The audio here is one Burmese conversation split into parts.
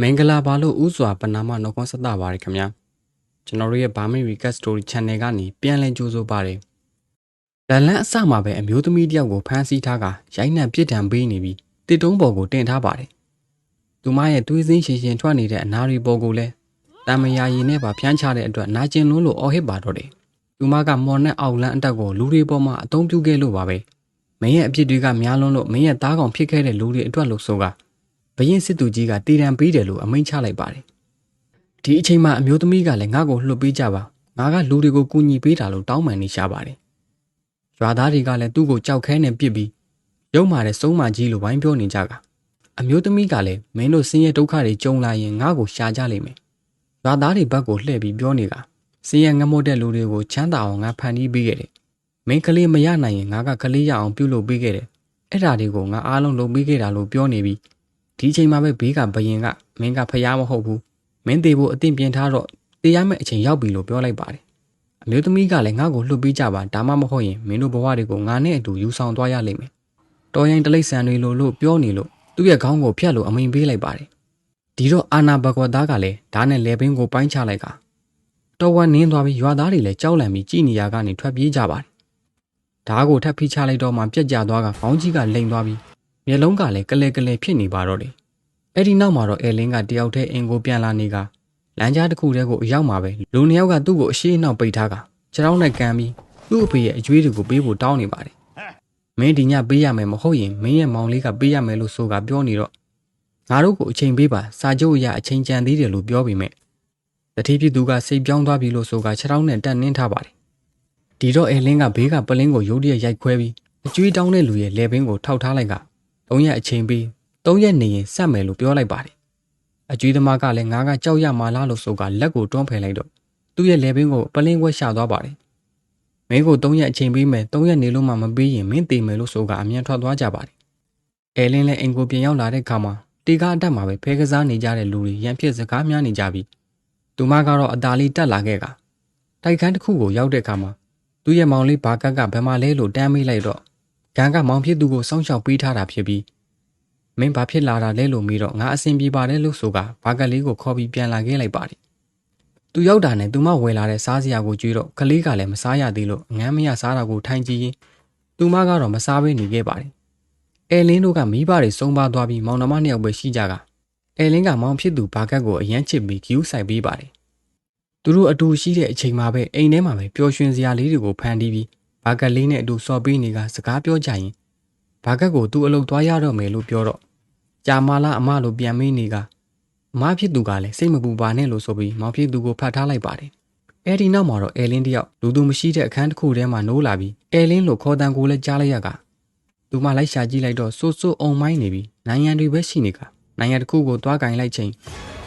မင်္ဂလာပါလို့ဥစွာပနာမနှုတ်ခွန်းဆက်တာပါတယ်ခင်ဗျာကျွန်တော်တို့ရဲ့ Burmese Recast Story Channel ကနေပြန်လည်ကြိုဆိုပါတယ်လန်လန်းအစမှာပဲအမျိုးသမီးတစ်ယောက်ကိုဖမ်းဆီးထားကရိုက်နှံပြစ်ဒဏ်ပေးနေပြီးတစ်တုံးပေါ်ကိုတင်ထားပါတယ်သူမရဲ့သွေးစင်းရှင်ရှင်ထွက်နေတဲ့အနာရီပေါ်ကိုလည်းတမယာရည်နဲ့ပါဖျန်းချတဲ့အတွက်နာကျင်လွန်းလို့အော်ဟစ်ပါတော့တယ်သူမကမော်နဲ့အောက်လန်းအတက်ကိုလူတွေပေါ်မှာအုံပြုခဲ့လို့ပါပဲမင်းရဲ့အဖြစ်တွေကများလွန်းလို့မင်းရဲ့သားကောင်ဖြစ်ခဲ့တဲ့လူတွေအတွက်လို့ဆိုက ဘရင်စစ်သူကြီးကတည်တံပေးတယ်လို့အမိန့်ချလိုက်ပါတယ်။ဒီအချိန်မှာအမျိုးသမီးကလည်းငါ့ကိုလှုပ်ပေးကြပါ။ငါကလူတွေကိုကူညီပေးတာလို့တောင်းပန်နေရှာပါတယ်။ရွာသားတွေကလည်းသူ့ကိုကြောက်ခဲနဲ့ပြစ်ပြီးရုံမာတဲ့စုံးမကြီးလိုဝိုင်းပြောနေကြကအမျိုးသမီးကလည်းမင်းတို့ဆင်းရဲဒုက္ခတွေကြုံလာရင်ငါ့ကိုရှာကြလိမ့်မယ်။ရွာသားတွေဘက်ကိုလှည့်ပြီးပြောနေတာဆင်းရဲငမို့တဲ့လူတွေကိုချမ်းသာအောင်ငါဖန်တီးပေးခဲ့တယ်။မင်းကလေးမရနိုင်ရင်ငါကကလေးရအောင်ပြုလုပ်ပေးခဲ့တယ်။အဲ့ဒါတွေကိုငါအားလုံးလုပ်ပေးခဲ့တာလို့ပြောနေပြီး ဒီအချိန်မှာပဲဘေးကဘယင်ကမင်းကဖျားမဟုတ်ဘူးမင်းသေးဖို့အသင့်ပြင်ထားတော့တေးရမယ့်အချိန်ရောက်ပြီလို့ပြောလိုက်ပါတယ်အမျိုးသမီးကလည်းငါ့ကိုလှုပ်ပေးကြပါဒါမှမဟုတ်ရင်မင်းတို့ဘဝတွေကိုငါနဲ့အတူယူဆောင်သွားရလိမ့်မယ်တော်ရင်တလိษံတွေလို့လို့ပြောနေလို့သူ့ရဲ့ခေါင်းကိုဖြတ်လို့အမိန်ပေးလိုက်ပါတယ်ဒီတော့အာနာဘကွာသားကလည်းဓာတ်နဲ့လေပင်ကိုပိုင်းချလိုက်ကတော်ဝနင်းသွားပြီးရွာသားတွေလည်းကြောက်လန့်ပြီးကြည်နေရကနေထွက်ပြေးကြပါတယ်ဓာတ်ကိုထပ်ဖိချလိုက်တော့မှပြက်ကျသွားကခေါင်းကြီးကလိန်သွားပြီး မျက်လုံးကလည်းကလဲကလဲဖြစ်နေပါတော့တယ်။အဲ့ဒီနောက်မှာတော့အဲလင်းကတယောက်တည်းအင်ကိုပြန်လာနေကလမ်းကြားတစ်ခုတည်းကိုအရောက်မှာပဲလူနှစ်ယောက်ကသူ့ကိုအရှိအနောက်ပိတ်ထားကခြေထောက်နဲ့ကန်ပြီးသူ့အဖေရဲ့အကျွေးတွေကိုပေးဖို့တောင်းနေပါတယ်။မင်းဒီညပေးရမယ်မဟုတ်ရင်မင်းရဲ့မောင်လေးကပေးရမယ်လို့ဆိုကပြောနေတော့ငါတို့ကိုအချိန်ပေးပါစာချုပ်အရအချိန်ကြံသေးတယ်လို့ပြောပေမဲ့တတိပြသူကစိတ်ပြောင်းသွားပြီလို့ဆိုကခြေထောက်နဲ့တက်နှင်းထားပါတယ်။ဒီတော့အဲလင်းကဘေးကပလင်းကိုရုတ်တရက်ရိုက်ခွဲပြီးအကျွေးတောင်းတဲ့လူရဲ့လေပင်ကိုထောက်ထားလိုက်က ၃ရက်အချိန်ပြီး၃ရက်နေရင်ဆက်မယ်လို့ပြောလိုက်ပါတယ်အကျွေးသမားကလည်းငါကကြောက်ရမှာလားလို့ဆိုကလက်ကိုတွန်းဖယ်လိုက်တော့သူ့ရဲ့လေပင်ကိုပလင်းခွဲရှာသွားပါတယ်မင်းကို၃ရက်အချိန်ပေးမယ်၃ရက်နေလို့မှမပေးရင်မင်းတေမယ်လို့ဆိုကအမြန်ထွက်သွားကြပါတယ်အဲလင်းလည်းအိမ်ကိုပြန်ရောက်လာတဲ့ခါမှာတီကားအတက်မှာပဲဖဲကစားနေကြတဲ့လူတွေရန်ဖြစ်စကားများနေကြပြီးသူမကတော့အသာလေးတက်လာခဲ့ကတိုက်ခန်းတစ်ခုကိုရောက်တဲ့အခါမှာသူ့ရဲ့မောင်လေးဘာကတ်ကဘယ်မှာလဲလို့တမ်းမေးလိုက်တော့ ဂန်ကမောင်ဖြစ်သူကိုစောင့်ရှောက်ပေးထားတာဖြစ်ပြီးမင်းဘာဖြစ်လာတာလဲလို့မေးတော့ငါအဆင်ပြေပါတယ်လို့ဆိုကဘာကလေးကိုခေါ်ပြီးပြန်လာခဲ့လိုက်ပါတယ်သူရောက်တာနဲ့သူမဝယ်လာတဲ့စားစရာကိုကြွေးတော့ကလေးကလည်းမစားရသေးလို့ငမ်းမရစားတာကိုထိုင်ကြည့်ရင်သူမကတော့မစားဘဲနေခဲ့ပါတယ်အဲလင်းတို့ကမိဘတွေစုံပါသွားပြီးမောင်နှမနှစ်ယောက်ပဲရှိကြကအဲလင်းကမောင်ဖြစ်သူဘာကတ်ကိုအရန်ချစ်ပြီးဂယူးဆိုင်ပေးပါတယ်သူတို့အတူရှိတဲ့အချိန်မှာပဲအိမ်ထဲမှာပဲပျော်ရွှင်စရာလေးတွေကိုဖန်တီးပြီး ဘာကတ်လေးနဲ့အတူစော်ပေးနေကစကားပြောကြရင်ဘာကတ်ကိုသူ့အလုပ်သွားရတော့မယ်လို့ပြောတော့ကြာမလားအမလို့ပြန်မေးနေကအမဖြစ်သူကလည်းစိတ်မပူပါနဲ့လို့ဆိုပြီးမောင်ဖြစ်သူကိုဖတ်ထားလိုက်ပါတယ်အဲ့ဒီနောက်မှာတော့အဲလင်းတယောက်လူသူမရှိတဲ့အခန်းတစ်ခုထဲမှာနိုးလာပြီးအဲလင်းလို့ခေါ်တန်ကိုလည်းကြားလိုက်ရကသူမလိုက်ရှာကြည့်လိုက်တော့စိုးစိုးအုံမိုင်းနေပြီးနိုင်ငံတွေပဲရှိနေကနိုင်ငံတစ်ခုကိုသွားကင်လိုက်ချိန်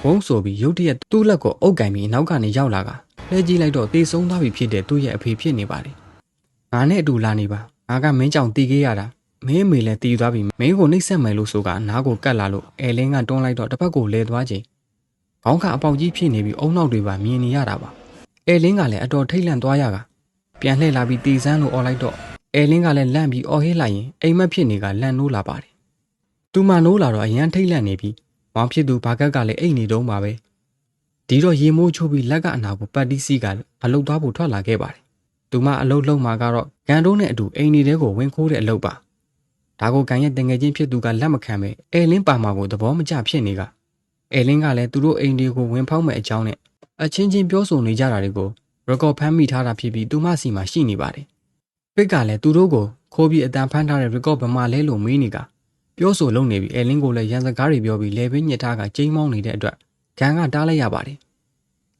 ဝုန်းဆိုပြီးရုတ်တရက်သူ့လက်ကိုအုပ်ကင်ပြီးနောက်ကနေရောက်လာကလဲကြည့်လိုက်တော့တေဆုံးသွားပြီဖြစ်တဲ့သူ့ရဲ့အဖေဖြစ်နေပါတယ် ငါနဲ့အတူလာနေပါငါကမင်းကြောင့်တီးခဲ့ရတာမင်းအမေလည်းတီးသွားပြီမင်းကိုနှိပ်စက်မယ်လို့ဆိုကနားကိုကတ်လာလို့အဲလင်းကတွန်းလိုက်တော့တစ်ဖက်ကိုလဲသွားချိန်ခေါင်းကအပေါက်ကြီးဖြစ်နေပြီးအုံနောက်တွေပါမြင်နေရတာပါအဲလင်းကလည်းအတော်ထိတ်လန့်သွားရကပြန်လှည့်လာပြီးတီစန်းလို့អော်လိုက်တော့အဲလင်းကလည်းလန့်ပြီးអော်ဟေးလိုက်ရင်အိမ်မက်ဖြစ်နေကလန့်နိုးလာပါတယ်သူမနိုးလာတော့အရန်ထိတ်လန့်နေပြီးမောင်ဖြစ်သူဘာကက်ကလည်းအိတ်နေတုံးပါပဲဒီတော့ရေမိုးချိုးပြီးလက်ကအနာကိုပတ်တီးစီကအလုတ်သွားဖို့ထွက်လာခဲ့ပါတယ် သူမအလုတ်လုံးမှာကတော့ကန်တိုးနဲ့အတူအိမ်နေတဲ့ကိုဝင်ခိုးတဲ့အလုတ်ပါဒါကိုကန်ရဲ့တငယ်ချင်းဖြစ်သူကလက်မခံပဲအဲလင်းပါမာကိုသဘောမကျဖြစ်နေကအဲလင်းကလည်းသူတို့အိမ်တွေကိုဝင်ဖောက်မဲ့အကြောင်းနဲ့အချင်းချင်းပြောဆိုနေကြတာတွေကိုရကော့ဖမ်းမိထားတာဖြစ်ပြီးသူမစီမှာရှိနေပါတယ်ပစ်ကလည်းသူတို့ကိုခိုးပြီးအတန်ဖမ်းထားတဲ့ရကော့ဘမလဲလို့မေးနေကပြောဆိုလုံနေပြီးအဲလင်းကိုလည်းရန်စကားတွေပြောပြီးလေပင်းညစ်ထားကကျိန်းမောင်းနေတဲ့အတွက်ကန်ကတားလိုက်ရပါတယ်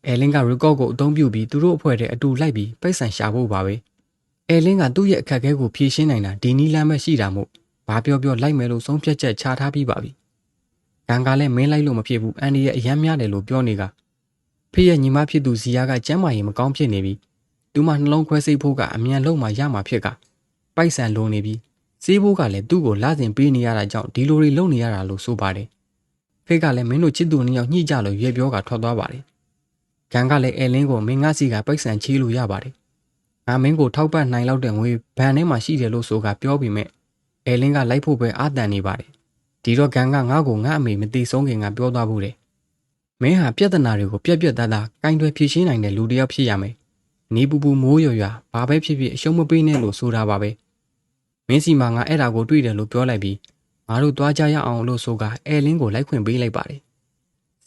အဲလင်းကရကော့ကိုအသုံးပြုပြီးသူတို့အဖွဲ့တဲ့အတူလိုက်ပြီးပိတ်ဆန်ရှာဖို့ပါပဲအဲလင်းကသူ့ရဲ့အခက်အခဲကိုဖြေရှင်းနိုင်တာဒီနီးလမ်းပဲရှိတာမို့ဘာပြောပြောလိုက်မယ်လို့ဆုံးဖြတ်ချက်ချထားပြီးပါပြီ။ဂန်ကလည်းမင်းလိုက်လို့မဖြစ်ဘူးအန်ဒီရဲ့အယမ်းများတယ်လို့ပြောနေကဖေးရဲ့ညီမဖြစ်သူဇီယာကကျမ်းမာရင်မကောင်းဖြစ်နေပြီ။သူမနှလုံးခွဲစိတ်ဖို့ကအမြန်လုံးမှရမှာဖြစ်ကပိုက်ဆံလုံးနေပြီ။စေးဖို့ကလည်းသူ့ကိုလာစဉ်ပေးနေရတာကြောင့်ဒီလိုတွေလုပ်နေရတာလို့ဆိုပါတယ်။ဖေးကလည်းမင်းတို့ချစ်သူနှစ်ယောက်ညှိကြလို့ရွေပြောကထွက်သွားပါတယ်။ ဂန်ကလည်းအဲလင်းကိုမင်းငါစီကပိုက်ဆံချေးလို့ရပါတယ်။ငါမင်းကိုထောက်ပံ့နိုင်လောက်တဲ့ငွေဘဏ်ထဲမှာရှိတယ်လို့ဆိုကပြောပြီးမြဲအဲလင်းကလိုက်ဖို့ပဲအာတန်နေပါတယ်ဒီတော့ဂန်ကငါ့ကိုငါအမေမသိဆုံးခင်ကပြောသွားဘူးတယ်မင်းဟာပြဿနာတွေကိုပြက်ပြက်သားသားကင်တွယ်ဖြေရှင်းနိုင်တဲ့လူတစ်ယောက်ဖြစ်ရမယ်နေပူပူမိုးရွရွဘာပဲဖြစ်ဖြစ်အရှုံးမပေးနဲ့လို့ဆိုတာပါပဲမင်းစီမှာငါအဲ့ဒါကိုတွေ့တယ်လို့ပြောလိုက်ပြီးငါတို့သွားကြရအောင်လို့ဆိုကအဲလင်းကိုလိုက်ခွင့်ပေးလိုက်ပါတယ်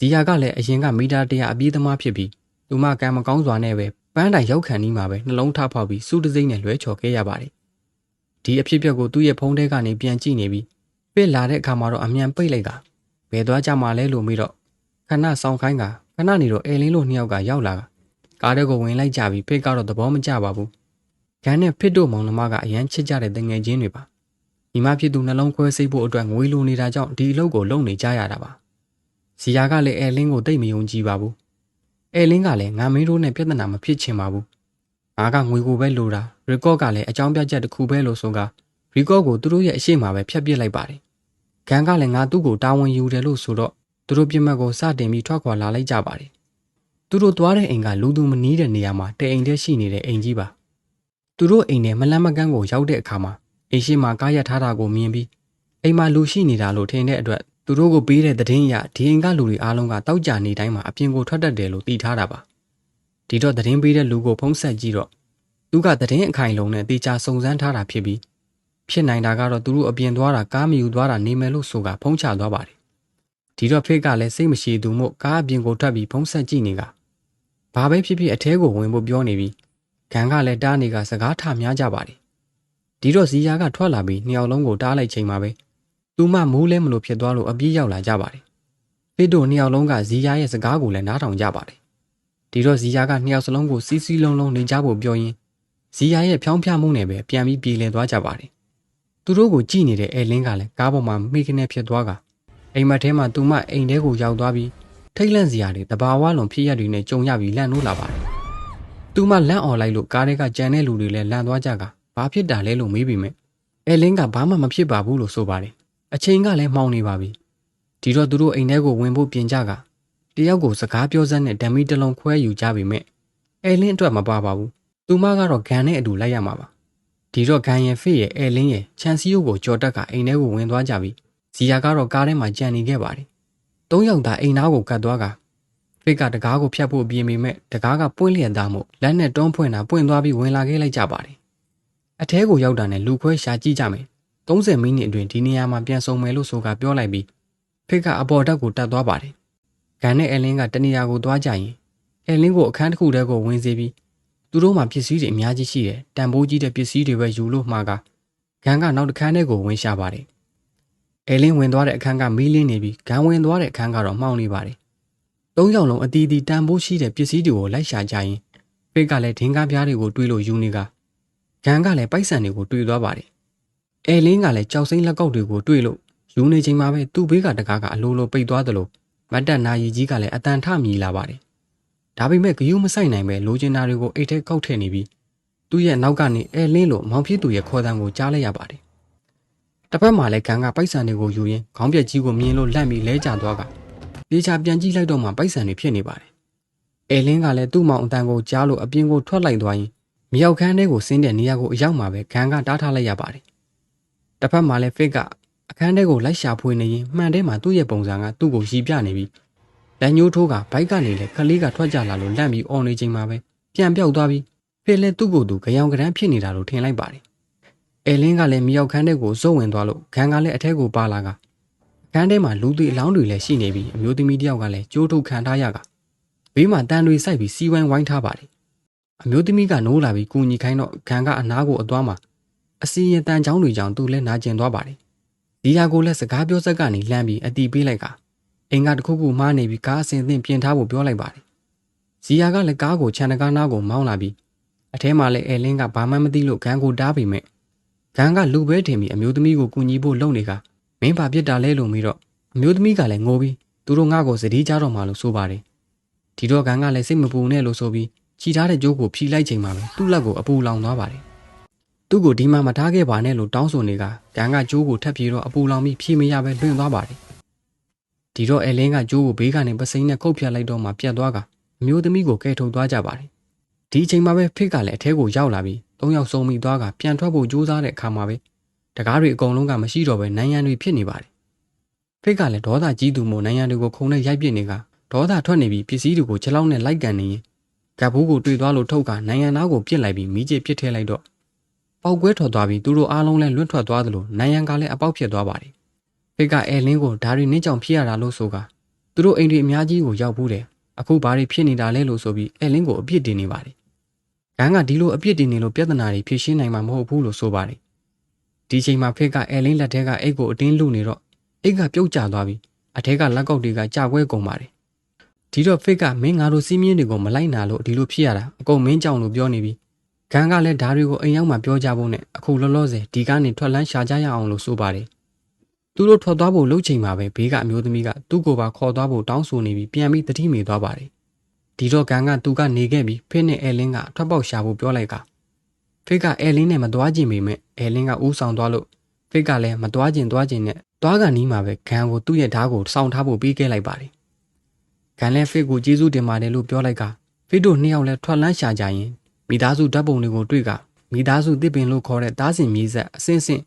ဇီယာကလည်းအရင်ကမီတာတရာအပြေးသမားဖြစ်ပြီးသူမကံမကောင်းစွာနဲ့ပဲပန်းတိုင်ရောက်ခံနီးမှာပဲနှလုံးထဖောက်ပြီးစူးတစိမ့်နဲ့လွဲချော်ခဲ့ရပါတယ်ဒီအဖြစ်အပျက်ကိုသူ့ရဲ့ဖုန်းထဲကနေပြန်ကြည့်နေပြီးပြစ်လာတဲ့အခါမှာတော့အမြန်ပိတ်လိုက်ကဘယ်သွားကြမှာလဲလို့မေးတော့ခဏဆောင်ခိုင်းကခဏနေတော့အဲလင်းလို့နှစ်ယောက်ကရောက်လာကကားထဲကိုဝင်လိုက်ကြပြီးဖိတ်ကတော့သဘောမကျပါဘူး။ဂန်နဲ့ဖစ်တို့မောင်နှမကအရန်ချစ်ကြတဲ့တငယ်ချင်းတွေပါ။ညီမဖြစ်သူနှလုံးခွဲစိတ်ဖို့အတွက်ငွေလိုနေတာကြောင့်ဒီအလုပ်ကိုလုပ်နေကြရတာပါ။ ဇီယာကလည်းအဲလင်းကိုတိတ်မယုံကြည်ပါဘူး။အဲလင်းကလည်းငါမင်းတို့နဲ့ပြဿနာမဖြစ်ချင်ပါဘူး။ငါကငွေကိုပဲလိုတာရီကော့ကလည်းအကြောင်းပြချက်တစ်ခုပဲလို့ဆိုကရီကော့ကိုသူတို့ရဲ့အရှိမပဲဖျက်ပစ်လိုက်ပါတယ်။ဂန်ကလည်းငါသူ့ကိုတာဝန်ယူတယ်လို့ဆိုတော့သူတို့ပြစ်မှတ်ကိုစတင်ပြီးထွက်ခွာလာလိုက်ကြပါတယ်။သူတို့သွားတဲ့အိမ်ကလူသူမနီးတဲ့နေရာမှာတအိမ်တည်းရှိနေတဲ့အိမ်ကြီးပါ။သူတို့အိမ်ထဲမလန်းမကန်းကိုရောက်တဲ့အခါမှာအိမ်ရှိမှာကားရထားတာကိုမြင်ပြီးအိမ်မှာလူရှိနေတာလို့ထင်တဲ့အတွက် သူတို့ကိုပေးတဲ့သတင်းအရဒီအိမ်ကလူတွေအားလုံးကတောက်ကြနေတိုင်းမှာအပြင်ကိုထွက်တတ်တယ်လို့သိထားတာပါ။ဒီတော့သတင်းပေးတဲ့လူကိုဖုံးဆက်ကြည့်တော့သူကသတင်းအခိုင်လုံးနဲ့တေချာစုံစမ်းထားတာဖြစ်ပြီးဖြစ်နိုင်တာကတော့သူတို့အပြင်သွားတာကားမယူသွားတာနေမယ်လို့ဆိုကဖုံးချသွားပါတယ်ဒီတော့ဖိတ်ကလည်းစိတ်မရှိသူမို့ကားအပြင်ကိုထွက်ပြီးဖုံးဆက်ကြည့်နေကဘာပဲဖြစ်ဖြစ်အထဲကိုဝင်ဖို့ပြောနေပြီးဂန်ကလည်းတားနေကစကားထများကြပါတယ်ဒီတော့ဇီယာကထွက်လာပြီးနှစ်ယောက်လုံးကိုတားလိုက်ချိန်မှာပဲ သူမမိုးလဲမလို့ဖြစ်သွားလို့အပြေးရောက်လာကြပါတယ်ဖိတ်တို့နှစ်ယောက်လုံးကဇီယာရဲ့စကားကိုလည်းနားထောင်ကြပါတယ်ဒီတော့ဇီယာကနှစ်ယောက်စလုံးကိုစီးစီးလုံးလုံးနေကြဖို့ပြောရင်းဇီယာရဲ့ဖြောင်းဖြမှုနဲ့ပဲပြန်ပြီးပြေလည်သွားကြပါတယ်သူတို့ကိုကြည့်နေတဲ့အဲလင်းကလည်းကားပေါ်မှာမိခနဲ့ဖြစ်သွားကအိမ်မက်ထဲမှာသူမအိမ်ထဲကိုရောက်သွားပြီးထိတ်လန့်စရာတွေတဘာဝလွန်ဖြစ်ရတွေနဲ့ကြုံရပြီးလန့်နိုးလာပါတယ်။သူမလန့်អော်လိုက်လို့ကားထဲကကြံတဲ့လူတွေလည်းလန့်သွားကြကဘာဖြစ်တာလဲလို့မေးပြီးမြဲအဲလင်းကဘာမှမဖြစ်ပါဘူးလို့ဆိုပါတယ်။ အချိန်ကလည်းမှောင်နေပါပြီ။ဒီတော့သူတို့အိမ်ထဲကိုဝင်ဖို့ပြင်ကြကတယောက်ကိုစကားပြောစမ်းနဲ့ဓမီတလုံးခွဲယူကြပြီမြဲအဲလင်းအတွက်မပါပါဘူး။သူမကတော့ဂန်နဲ့အတူလိုက်ရမှာပါ။ဒီတော့ဂန်ရဲ့ဖေ့ရဲ့အဲလင်းရဲ့ချန်စီယိုကိုကြော်တက်ကအိမ်ထဲကိုဝင်သွားကြပြီးဇီယာကတော့ကားထဲမှာကြံနေခဲ့ပါတယ်။သုံးယောက်သာအိမ်သားကိုကတ်သွားကဖိတ်ကတကားကိုဖြတ်ဖို့ပြင်ပေမဲ့တကားကပွင့်လျက်သားမို့လက်နဲ့တွန်းဖွင့်တာပွင့်သွားပြီးဝင်လာခဲ့လိုက်ကြပါတယ်။အထဲကိုရောက်တာနဲ့လူခွဲရှာကြည့်ကြမယ်။ 30မိနစ်အတွင်းဒီနေရာမှာပြန်ဆုံမယ်လို့ဆိုကပြောလိုက်ပြီးဖိတ်ကအပေါ်တက်ကိုတက်သွားပါတယ်။ဂန်နဲ့အလင်းကတနေရာကိုသွားကြရင်အလင်းကိုအခန်းတစ်ခုထဲကိုဝင်စေပြီးသူတို့မှပစ္စည်းတွေအများကြီးရှိတယ်။တန်ဖိုးကြီးတဲ့ပစ္စည်းတွေပဲယူလို့မှာကဂန်ကနောက်တစ်ခန်းထဲကိုဝင်ရှာပါတယ်။အဲလင်းဝင်သွားတဲ့အခန်းကမီးလင်းနေပြီးဂန်ဝင်သွားတဲ့အခန်းကတော့မှောင်နေပါတယ်။သုံးယောက်လုံးအတီးတီတန်ဖိုးရှိတဲ့ပစ္စည်းတွေကိုလိုက်ရှာကြရင်ဖိတ်ကလည်းဒင်ကားပြားတွေကိုတွေးလို့ယူနေကဂန်ကလည်းပိုက်ဆံတွေကိုတွေးသွားပါတယ်။ အဲလင်းကလည်းကြောက်စိမ့်လက်ကောက်တွေကိုတွေးလို့ယူနေချိန်မှာပဲသူ့ဘေးကတကားကအလိုလိုပိတ်သွားသလိုမတ်တက်နာရီကြီးကလည်းအတန်ထမြည်လာပါတယ်။ဒါပေမဲ့ဂယုမဆိုင်နိုင်ပဲလိုချင်တာတွေကိုအိတ်ထဲကောက်ထည့်နေပြီးသူ့ရဲ့နောက်ကနေအဲလင်းလိုမောင်ဖြစ်သူရဲ့ခေါ်တံကိုကြားလိုက်ရပါတယ်တစ်ဖက်မှာလည်းဂန်ကပိုက်ဆံတွေကိုယူရင်းခေါင်းပြက်ကြီးကိုမြင်လို့လန့်ပြီးလဲကျသွားကပြေချာပြန်ကြည့်လိုက်တော့မှပိုက်ဆံတွေဖြစ်နေပါတယ်။အဲလင်းကလည်းသူ့မောင်အတန်ကိုကြားလို့အပြင်ကိုထွက်လိုက်သွားရင်မြောက်ခန်းထဲကိုဆင်းတဲ့နေရာကိုအရောက်မှာပဲဂန်ကတားထားလိုက်ရပါတယ်။ တစ်ဖက်မှာလည်းဖစ်ကအခန်းထဲကိုလိုက်ရှာဖွေနေရင်မှန်ထဲမှာသူ့ရဲ့ပုံစံကသူ့ကိုရီပြနေပြီးလက်ညှိုးထိုးကဘိုက်ကနေလည်းခလေးကထွက်ကြလာလို့လန့်ပြီးအော်နေချိန်မှာပဲပြန်ပြောက်သွားပြီးဖစ်လည်းသူ့ကိုယ်သူကြောင်ကရမ်းဖြစ်နေတာလို့ထင်လိုက်ပါတယ်အဲလင်းကလည်းမြောက်ခန်းထဲကိုစုံဝင်သွားလို့ခန်းကလည်းအထက်ကိုပါလာကခန်းထဲမှာလူတွေအလောင်းတွေလည်းရှိနေပြီးအမျိုးသမီးတယောက်ကလည်းကြိုးထုတ်ခံထားရကဘေးမှာတန်တွေစိုက်ပြီးစီးဝိုင်းဝိုင်းထားပါတယ်အမျိုးသမီးကနိုးလာပြီးကူညီခိုင်းတော့ခန်းကအနားကိုအသွားမှာ အစီရင်တန်ချောင်းတွေကြောင့်သူလည်းနာကျင်သွားပါတယ်ဒီဟာကိုလည်းစကားပြောဆက်ကနေလှမ်းပြီးအတီးပေးလိုက်ကအိမ်ကတခုခုမှားနေပြီးကားအစင်သင့်ပြင်ထားဖို့ပြောလိုက်ပါတယ်ဇီယာကလည်းကားကိုခြံတကားနားကိုမောင်းလာပြီးအထဲမှာလည်းအဲလင်းကဘာမှမသိလို့ခန်းကိုတားပြီးမဲ့ဂန်ကလူပဲထင်ပြီးအမျိုးသမီးကိုကူညီဖို့လုပ်နေကမင်းဘာဖြစ်တာလဲလို့မေးတော့အမျိုးသမီးကလည်းငိုပြီးသူတို့ငါ့ကိုစတိကြတော့မှလို့ဆိုပါတယ်ဒီတော့ဂန်ကလည်းစိတ်မပူနဲ့လို့ဆိုပြီးခြိထားတဲ့ကြိုးကိုဖြီလိုက်ချိန်မှာပဲသူ့လက်ကိုအပူလောင်သွားပါတယ် သူ့ကိုဒီမှာမထားခဲ့ပါနဲ့လို့တောင်းဆိုနေကဂန်ကကြိုးကိုထပ်ပြေတော့အပူလောင်ပြီးဖြီမရပဲလွင့်သွားပါတယ်ဒီတော့အဲလင်းကကြိုးကိုဘေးကနေပစိမ့်နဲ့ခုတ်ဖြတ်လိုက်တော့မှပြတ်သွားကအမျိုးသမီးကိုကဲထုတ်သွားကြပါတယ်ဒီအချိန်မှာပဲဖိတ်ကလည်းအထဲကိုရောက်လာပြီးသုံးယောက်စုံမိသွားကပြန်ထွက်ဖို့ကြိုးစားတဲ့အခါမှာပဲတကားတွေအကုန်လုံးကမရှိတော့ပဲနိုင်ရန်တွေဖြစ်နေပါတယ်ဖိတ်ကလည်းဒေါသကြီးသူမို့နိုင်ရန်တွေကိုခုံနဲ့ရိုက်ပစ်နေကဒေါသထွက်နေပြီးပစ္စည်းတွေကိုချက်လောက်နဲ့လိုက်ကန်နေရင်ကပ်ဘူးကိုတွေ့သွားလို့ထုတ်ကနိုင်ငံသားကိုပြစ်လိုက်ပြီးမိကျစ်ပြစ်ထည့်လိုက်တော့ ပေါက်ကွဲထွက်သွားပြီးသူတို့အားလုံးလည်းလွတ်ထွက်သွားသလိုနိုင်ငံကလည်းအပေါက်ဖြစ်သွားပါတယ်ဖိတ်ကအဲလင်းကိုဒါရီနင်းကြောင်ဖြစ်ရတာလို့ဆိုကသူတို့အိမ်တွေအများကြီးကိုရောက်ဘူးတယ်အခုဘာတွေဖြစ်နေတာလဲလို့ဆိုပြီးအဲလင်းကိုအပြစ်တင်နေပါတယ်ဂန်းကဒီလိုအပြစ်တင်နေလို့ပြဿနာတွေဖြေရှင်းနိုင်မှာမဟုတ်ဘူးလို့ဆိုပါတယ်ဒီချိန်မှာဖိတ်ကအဲလင်းလက်ထဲကအိတ်ကိုအတင်းလူနေတော့အိတ်ကပြုတ်ကျသွားပြီးအထက်ကလက်ကောက်တွေကကြာခွဲကုန်ပါတယ်ဒီတော့ဖိတ်ကမင်းငါတို့စီးမြင်းတွေကိုမလိုက်နာလို့ဒီလိုဖြစ်ရတာအကုန်မင်းကြောင်လို့ပြောနေပြီး ဂန်းကလည်းဓာတွေကိုအိမ်ရောက်မှပြောကြဖို့နဲ့အခုလောလောဆယ်ဒီကနေထွက်လန်းရှာကြရအောင်လို့ဆိုပါတယ်သူတို့ထွက်သွားဖို့လှုပ်ချိန်မှာပဲဘေးကအမျိုးသမီးကသူ့ကိုယ်ပါခေါ်သွားဖို့တောင်းဆိုနေပြီးပြန်ပြီးတတိမေသွားပါတယ်ဒီတော့ဂန်းကသူကနေခဲ့ပြီးဖိနဲ့အဲလင်းကထွက်ပေါက်ရှာဖို့ပြောလိုက်ကဖိတ်ကအဲလင်းနဲ့မသွားကြင်ပေမဲ့အဲလင်းကဦးဆောင်သွားလို့ဖိတ်ကလည်းမသွားကြင်သွားကြင်နဲ့သွားကနီးမှာပဲဂန်ကိုသူ့ရဲ့ဓာတ်ကိုစောင့်ထားဖို့ပြီးခဲ့လိုက်ပါတယ်။ဂန်လည်းဖစ်ကိုကျေးဇူးတင်ပါတယ်လို့ပြောလိုက်ကဖစ်တို့နှစ်ယောက်လည်းထွက်လန်းရှာကြရင် မိသားစုဓာတ်ပုံတွေကိုတွေ့ကမိသားစုတစ်ပင်လို့ခေါ်တဲ့တားစင်မြေဆက်အစင်းစင်း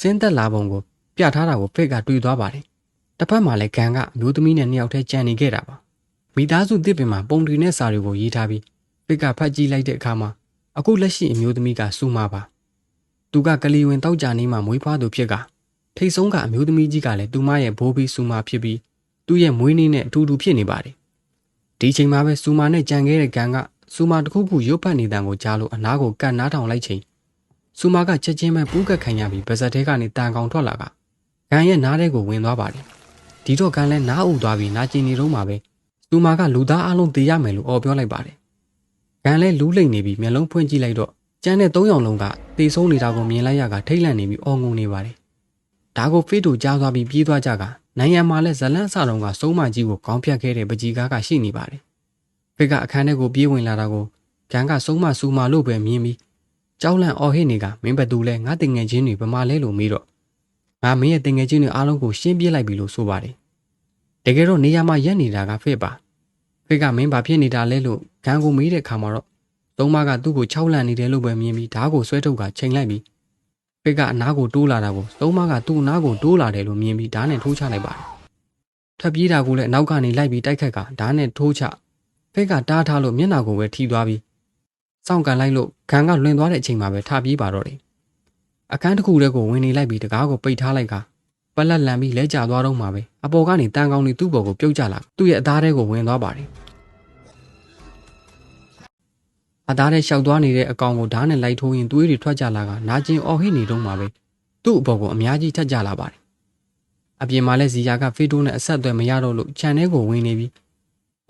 စင်းသက်လာပုံကိုပြထားတာကိုဖစ်ကတွေ့သွားပါတယ်။တစ်ဖက်မှာလည်းဂန်ကအမျိုးသမီးနဲ့နှစ်ယောက်တည်းကြံနေခဲ့တာပါ။မိသားစုတစ်ပင်မှာပုံတွေနဲ့စာတွေကိုရေးထားပြီးဖစ်ကဖတ်ကြည့်လိုက်တဲ့အခါမှာအခုလက်ရှိအမျိုးသမီးကစူမာပါ။သူကကလီဝင်တောက်ကြနေမှမွေးဖွားသူဖြစ်ကထိတ်ဆုံးကအမျိုးသမီးကြီးကလည်းသူမရဲ့ဘိုးဘီဆူမာဖြစ်ပြီးသူ့ရဲ့မွေးနေ့နဲ့အတူတူဖြစ်နေပါတယ်ဒီချိန်မှာပဲဆူမာနဲ့ကြံခဲ့တဲ့ဂန်က ဆူမာတစ်ခုခုရုပ်ဖတ်နေတဲ့ကိုကြားလို့အနားကိုကတ်နားထောင်လိုက်ချိန်ဆူမာကချက်ချင်းပဲပူးကတ်ခံရပြီးဗဇက်ထဲကနေတန်ကောင်ထွက်လာကဂန်ရဲ့နားထဲကိုဝင်သွားပါတယ်ဒီတော့ဂန်လည်းနားအုပ်သွားပြီးနာကျင်နေတော့မှပဲဆူမာကလူသားအလုံးတေးရမယ်လို့အော်ပြောလိုက်ပါတယ်ဂန်လည်းလူးလိမ့်နေပြီးမျက်လုံးဖွင့်ကြည့်လိုက်တော့ကျန်တဲ့၃ယောက်လုံးကတေဆုံးနေတာကိုမြင်လိုက်ရကထိတ်လန့်နေပြီးအော်ငုံနေပါတယ်ဒါကိုဖေးတူကြားသွားပြီးပြေးသွားကြကနိုင်ငံမှာလဲဇလန်းအစတုံးကစုံးမကြီးကိုခေါင်းဖြတ်ခဲ့တဲ့ပကြီးကားကရှိနေပါတယ် ဖေးကအခန်းထဲကိုပြေးဝင်လာတာကိုဂန်ကစုံးမစူမာလို့ပဲမြင်ပြီးကြောက်လန့်အော်ဟစ်နေကမင်းဘသူလဲငါတင်ငယ်ချင်းတွေဗမာလဲလို့မေးတော့ငါမင်းရဲ့တင်ငယ်ချင်းတွေအားလုံးကိုရှင်းပြလိုက်ပြီလို့ဆိုပါတယ်တကယ်တော့နေရာမှာရက်နေတာကဖေးပါဖေးကမင်းဘာဖြစ်နေတာလဲလို့ဂန်ကိုမေးတဲ့အခါမှာတော့သုံးမကသူ့ကိုခြောက်လန့်နေတယ်လို့ပဲမြင်ပြီးဓားကိုဆွဲထုတ်ကချိန်လိုက်ပြီးပိတ်ကအနားကိုတိုးလာတာကိုသုံးမကသူ့အနားကိုတိုးလာတယ်လို့မြင်ပြီးဓာတ်နဲ့ထိုးချလိုက်ပါတယ်။ထပ်ပြေးတာကိုလည်းအနောက်ကနေလိုက်ပြီးတိုက်ခတ်ကဓာတ်နဲ့ထိုးချ ပိတ်ကတားထားလို့မျက်နှာကိုပဲထိသွားပြီးစောင့်ကန်လိုက်လို့ခံကလွင်သွားတဲ့အချိန်မှာပဲထပြေးပါတော့တယ်။အခန်းတစ်ခုတည်းကိုဝင်နေလိုက်ပြီးတကားကိုပိတ်ထားလိုက်ကပလက်လန်ပြီးလဲကျသွားတော့မှပဲအပေါ်ကနေတန်ကောင်းနေသူ့ဘော်ကိုပြုတ်ကျလာသူ့ရဲ့အသားထဲကိုဝင်သွားပါတယ်။အသားထဲရှောက်သွားနေတဲ့အကောင်ကိုဓာတ်နဲ့လိုက်ထိုးရင်သွေးတွေထွက်ကြလာကနာကျင်အော်ဟစ်နေတော့မှပဲသူ့အပေါ်ကိုအများကြီးထက်ကြလာပါတယ်အပြင်မှာလဲဇီယာကဖေးတိုးနဲ့အဆက်အသွယ်မရတော့လို့ခြံထဲကိုဝင်နေပြီး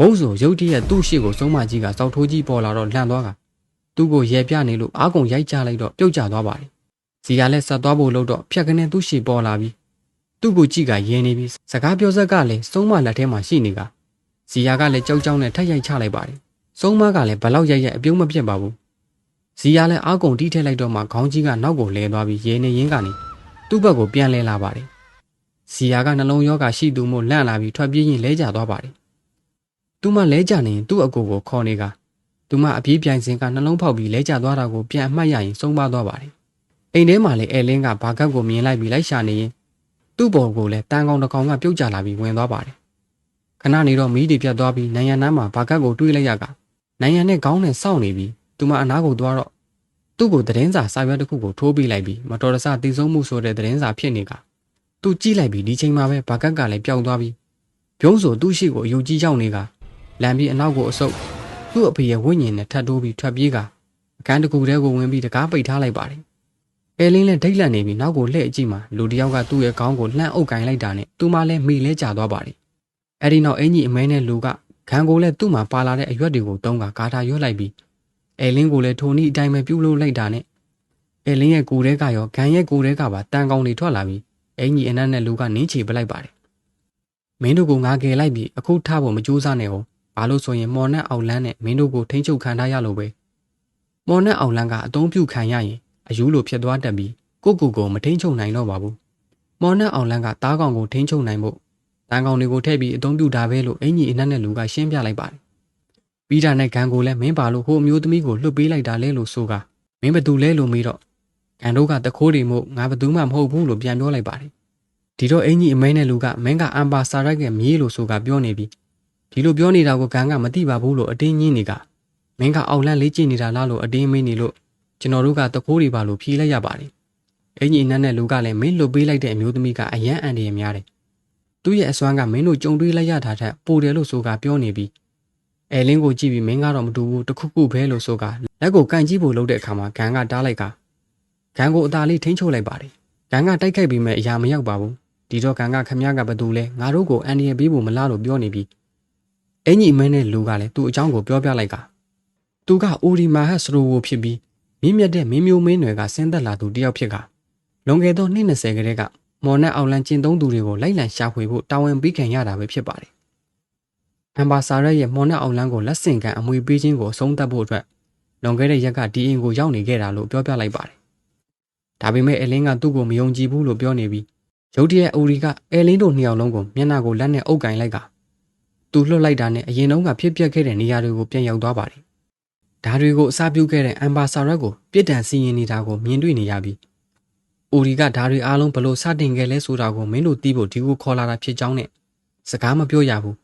ဘုံဆိုရုတ်တရက်သူ့ရှေ့ကိုစုံမကြီးကစောက်ထိုးကြီးပေါ်လာတော့လှန်သွားကသူ့ကိုရဲပြနေလို့အာကုံရိုက်ချလိုက်တော့ပြုတ်ကျသွားပါတယ်ဇီယာလည်းဆက်သွားဖို့လို့တော့ဖြတ်ကနေသူ့ရှေ့ပေါ်လာပြီးသူ့ကိုကြည့်ကရင်းနေပြီးစကားပြောဆက်ကလည်းစုံမလက်ထဲမှာရှိနေကဇီယာကလည်းကြောက်ကြောက်နဲ့ထက်ရိုက်ချလိုက်ပါတယ်စုံမကလည်းဘလောက်ရိုက်ရိုက်အပြုံးမပြတ်ပါဘူးဇီယာလည်းအာကုံတီးထည့်လိုက်တော့မှခေါင်းကြီးကနောက်ကိုလဲသွားပြီးရေနေရင်းကနေသူ့ဘက်ကိုပြန်လဲလာပါတယ်ဇီယာကနှလုံးရောဂါရှိသူမို့လန့်လာပြီးထွက်ပြေးရင်လဲကျသွားပါတယ် သူမလဲကျနေရင်သူ့အကိုကိုခေါ်နေကသူမအပြေးပြိုင်စဉ်ကနှလုံးဖောက်ပြီးလဲကျသွားတာကိုပြန်အမှတ်ရရင်ဆုံးပါသွားပါတယ်အိမ်ထဲမှာလည်းအဲလင်းကဘာကတ်ကိုမြင်လိုက်ပြီးလိုက်ရှာနေရင်သူ့ဘော်ကိုလည်းတန်ကောင်တစ်ကောင်ကပြုတ်ကျလာပြီးဝင်သွားပါတယ်ခဏနေတော့မီးတွေပြတ်သွားပြီးနိုင်ရန်နားမှာဘာကတ်ကိုတွေးလိုက်ရကနိုင်ရန်နဲ့ခေါင်းနဲ့စောင့်နေပြီးသူမအနားကိုသွားတော့သူ့ကိုသတင်းစာစာရွက်တစ်ခုကိုထိုးပေးလိုက်ပြီးမတော်တဆတည်ဆုံးမှုဆိုတဲ့သတင်းစာဖြစ်နေကသူကြည့်လိုက်ပြီးဒီချိန်မှာပဲဘာကက်ကလည်းပျောက်သွားပြီးပြုံးဆိုသူ့ရှိကိုအယူကြီးရောက်နေက လမ်းပြီးအနောက်ကိုအဆုပ်သူ့အဖေရဲ့ဝိညာဉ်နဲ့ထပ်တိုးပြီးထွက်ပြေးကအခန်းတစ်ခုတည်းကိုဝင်ပြီးတကားပိတ်ထားလိုက်ပါတယ်အဲလင်းလည်းဒိတ်လန့်နေပြီးနောက်ကိုလှည့်ကြည့်မှလူတယောက်ကသူ့ရဲ့ခေါင်းကိုလှမ်းအုပ်ကင်လိုက်တာနဲ့သူမလည်းမိလဲကျသွားပါတယ်အဲဒီနောက်အင်ကြီးအမဲနဲ့လူကခန်ကိုလည်းသူ့မှာပါလာတဲ့အရွက်တွေကိုတုံးကဂါထာရွတ်လိုက်ပြီးအဲလင်းကိုလည်းထိုနည်းအတိုင်းပဲပြုတ်လို့လိုက်တာနဲ့အဲလင်းရဲ့ကိုယ်ထဲကရောဂန်ရဲ့ကိုယ်ထဲကပါတန်ကောင်တွေထွက်လာပြီးအင်ကြီးအနက်နဲ့လူကနင်းချေပလိုက်ပါတယ်မင်းတို့ကငါကယ်လိုက်ပြီးအခုထဖို့မကြိုးစားနဲ့ဟော ဘာလို့ဆိုရင်မော်နဲ့အောင်လန်းနဲ့မင်းတို့ကိုထိန်းချုပ်ခံထားရလို့ပဲမော်နဲ့အောင်လန်းကအတုံးပြုခံရရင်အယူလိုဖြစ်သွားတတ်ပြီးကိုကိုကိုမထိန်းချုပ်နိုင်တော့ပါဘူးမော်နဲ့အောင်လန်းကတားကောင်ကိုထိန်းချုပ်နိုင်ဖို့တန်ကောင်တွေကိုထည့်ပြီးအသုံးပြုတာပဲလို့အင်ကြီးအနက်နဲ့လူကရှင်းပြလိုက်ပါတယ်ပြီးတာနဲ့ဂန်ကိုလည်းမင်းပါလို့ဟိုအမျိုးသမီးကိုလွတ်ပေးလိုက်တာလဲလို့ဆိုကမင်းဘသူလဲလို့မေးတော့ဂန်တို့ကတခိုးတွေမို့ငါဘသူမှမဟုတ်ဘူးလို့ပြန်ပြောလိုက်ပါတယ်ဒီတော့အင်ကြီးအမဲနဲ့လူကမင်းကအမ်ပါစာရိုက်ကမြေးလို့ဆိုကပြောနေပြီး ဒီလိုပြောနေတာကိုကန်ကမသိပါဘူးလို့အတင်းညင်းနေကမင်းကအောက်လန့်လေးကြည့်နေတာလားလို့အတင်းမေးနေလို့ကျွန်တော်တို့ကတကိုးတွေပါလို့ဖြေလိုက်ရပါတယ်အင်ကြီးနန်းနဲ့လူကလည်းမင်းလွတ်ပေးလိုက်တဲ့အမျိုးသမီးကအယမ်းအန်တရများတယ်သူ့ရဲ့အစွမ်းကမင်းတို့ကြုံတွေ့လိုက်ရတာထက်ပိုတယ်လို့ဆိုကပြောနေပြီးအဲလင်းကိုကြည့်ပြီးမင်းကတော့မတူဘူးတခုခုပဲလို့ဆိုကလက်ကိုကန်ကြည့်ဖို့လုပ်တဲ့အခါမှာဂန်ကတားလိုက်ကဂန်ကိုအသာလေးထိန်းချုပ်လိုက်ပါတယ်ဂန်ကတိုက်ခိုက်ပြီးမဲ့အရာမရောက်ပါဘူးဒီတော့ဂန်ကခမရကဘသူလဲငါတို့ကိုအန်ဒီရပေးဖို့မလားလို့ပြောနေပြီး အင်ကြီးမင်းနဲ့လူကလည်းသူ့အကြောင်းကိုပြောပြလိုက်ကသူကအိုရီမာဟတ်စရိုဝိုဖြစ်ပြီးမြင့်မြတ်တဲ့မင်းမျိုးမင်းတွေကဆင်းသက်လာသူတယောက်ဖြစ်ကလွန်ခဲ့သောနှစ်20ခရဲကမော်နက်အောင်လန်ကျင်သုံးသူတွေကိုလိုက်လံရှာဖွေဖို့တာဝန်ပေးခံရတာပဲဖြစ်ပါတယ်။အမ်ဘာဆာရက်ရဲ့မော်နက်အောင်လန်ကိုလက်ဆင့်ကန်အမွေပေးခြင်းကိုအဆုံးသတ်ဖို့အတွက်လွန်ခဲ့တဲ့ရက်ကဒီအင်ကိုရောက်နေခဲ့တာလို့ပြောပြလိုက်ပါတယ်။ဒါပေမဲ့အလင်းကသူ့ကိုမယုံကြည်ဘူးလို့ပြောနေပြီးရုတ်တရက်အိုရီကအလင်းတို့နှစ်ယောက်လုံးကိုမျက်နှာကိုလက်နဲ့အုပ်ကင်လိုက်က သူလှုပ်လိုက်တာနဲ့အရင်တုန်းကဖြစ်ပျက်ခဲ့တဲ့နေရာတွေကိုပြန်ရောက်သွားပါတယ်။ဒါတွေကိုအစာပြုခဲ့တဲ့အမ်ဘာဆာရက်ကိုပြစ်ဒဏ်စီရင်နေတာကိုမြင်တွေ့နေရပြီးအိုရီကဒါတွေအားလုံးဘလို့စတင်ခဲ့လဲဆိုတာကိုမင်းတို့သိဖို့ဒီကိုခေါ်လာတာဖြစ်ကြောင်းနဲ့စကားမပြောရဘူး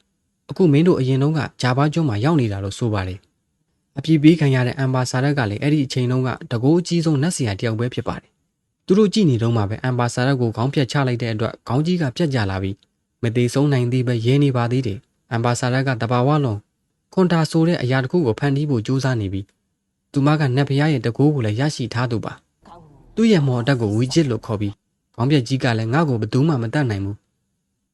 အခုမင်းတို့အရင်တုန်းကဂျာဘာကျွန်းမှာရောက်နေတာလို့ဆိုပါတယ်အပြစ်ပေးခံရတဲ့အမ်ဘာဆာရက်ကလည်းအဲ့ဒီအချိန်တုန်းကတကိုးအကြီးဆုံးနတ်စီယာတယောက်ပဲဖြစ်ပါတယ်သူတို့ကြည့်နေတော့မှပဲအမ်ဘာဆာရက်ကိုခေါင်းပြတ်ချလိုက်တဲ့အတွက်ခေါင်းကြီးကပြတ်ကျလာပြီးမသေးဆုံးနိုင်သေးပဲရဲနေပါသေးတယ် အမ်ဘာဆာရက်ကတဘာဝလုံးခွန်တာဆိုတဲ့အရာတစ်ခုကိုဖန်တီးဖို့ကြိုးစားနေပြီးသူမကနတ်ဖျားရဲ့တကိုးကိုလည်းရရှိထားသူပါသူ့ရဲ့မော်တက်ကိုဝီဂျစ်လို့ခေါ်ပြီးခေါင်းပြက်ကြီးကလည်းငါ့ကိုဘယ်သူမှမတတ်နိုင်ဘူး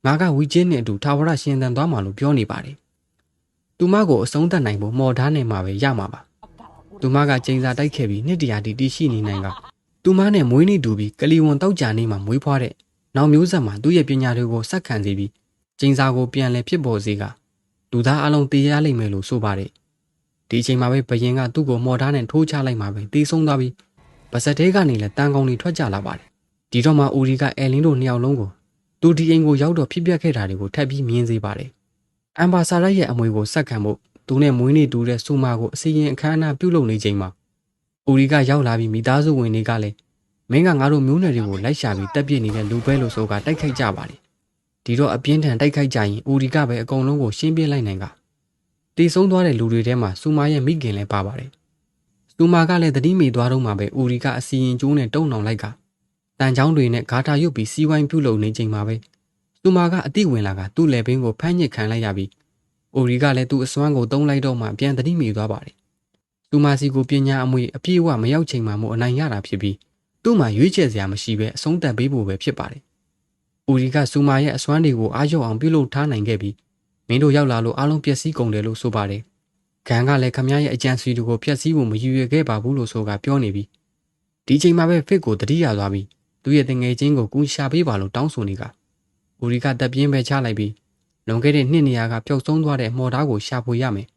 ငါကဝီဂျစ်နဲ့အတူထာဝရရှင်သန်သွားမှာလို့ပြောနေပါတယ်သူမကိုအဆုံးသတ်နိုင်ဖို့မော်ဓာတ်နဲ့မှပဲရမှာပါသူမကကျင်းစာတိုက်ခဲ့ပြီးနှစ်တရာတီတရှိနေနိုင်ကသူမနဲ့မွေးနေ့တူပြီးကလီဝန်တောက်ကြနေမှာမွေးဖွားတဲ့နောက်မျိုးဆက်မှာသူ့ရဲ့ပညာတွေကိုစက်ခံစေပြီး ကျင်းစာကိုပြန်လဲဖြစ်ပေါ်စေကလူသားအလုံးတည်ရလိမ့်မယ်လို့ဆိုပါတယ်ဒီအချိန်မှာပဲဘယင်ကသူ့ကိုမော်ဓာတ်နဲ့ထိုးချလိုက်မှာပဲတီးဆုံးသွားပြီးပါဇက်သေးကနေလည်းတန်ကောင်တွေထွက်ကြလာပါတယ်ဒီတော့မှဦးရီကအဲလင်းတို့နှစ်ယောက်လုံးကိုသူဒီအိမ်ကိုရောက်တော့ဖြစ်ပျက်ခဲ့တာတွေကိုထပ်ပြီးမြင်စေပါတယ်အမ်ဘာဆာရက်ရဲ့အမွေကိုစက်ခံဖို့သူနဲ့မွေးနေ့တူတဲ့စူမာကိုအစီရင်အခမ်းအနားပြုလုပ်နေချိန်မှာဦးရီကရောက်လာပြီးမိသားစုဝင်တွေကလည်းမင်းကငါတို့မျိုးနွယ်တွေကိုလိုက်ရှာပြီးတက်ပြစ်နေတဲ့လူပဲလို့ဆိုကတိုက်ခိုက်ကြပါတယ် ဒီတော့အပြင်းထန်တိုက်ခိုက်ကြရင်ဦးရီကပဲအကုန်လုံးကိုရှင်းပြလိုက်နိုင်ကတည်ဆုံးသွားတဲ့လူတွေထဲမှာစူမာရဲ့မိခင်လည်းပါပါတယ်သူမာကလည်းတတိမိသွားတော့မှပဲဦးရီကအစီရင်ကျိုးနဲ့တုံနောင်လိုက်ကတန်ချောင်းတွေနဲ့ဂါထာရုပ်ပြီးစီးဝိုင်းပြုတ်လုံနေချိန်မှာပဲသူမာကအတိဝင်လာကသူ့လက်ဘင်းကိုဖမ်းညစ်ခံလိုက်ရပြီးဦးရီကလည်းသူ့အစွမ်းကိုတုံးလိုက်တော့မှပြန်တတိမိသွားပါတယ်သူမာစီကိုပညာအမွေအပြည့်အဝမရောက်ချိန်မှမို့အနိုင်ရတာဖြစ်ပြီးသူ့မှာရွေးချယ်စရာမရှိပဲအဆုံးသတ်ပေးဖို့ပဲဖြစ်ပါတယ် ဦးရီကစူမာရဲ့အစွမ်းတွေကိုအားရုပ်အောင်ပြုလုပ်ထားနိုင်ခဲ့ပြီးမင်းတို့ရောက်လာလို့အားလုံးပျက်စီးကုန်တယ်လို့ဆိုပါတယ်ဂန်ကလည်းခမရဲ့အကြံစီတို့ကိုဖျက်ဆီးဖို့မယူရခဲ့ပါဘူးလို့ဆိုကပြောနေပြီဒီချိန်မှာပဲဖစ်ကိုတတိရသွားပြီးသူ့ရဲ့တငယ်ချင်းကိုကူရှာပေးပါလို့တောင်းဆိုနေကဦးရီကတပ်ပြင်းပဲချလိုက်ပြီးလွန်ခဲ့တဲ့နှစ်နေရာကပျောက်ဆုံးသွားတဲ့မော်သားကိုရှာဖွေရမယ်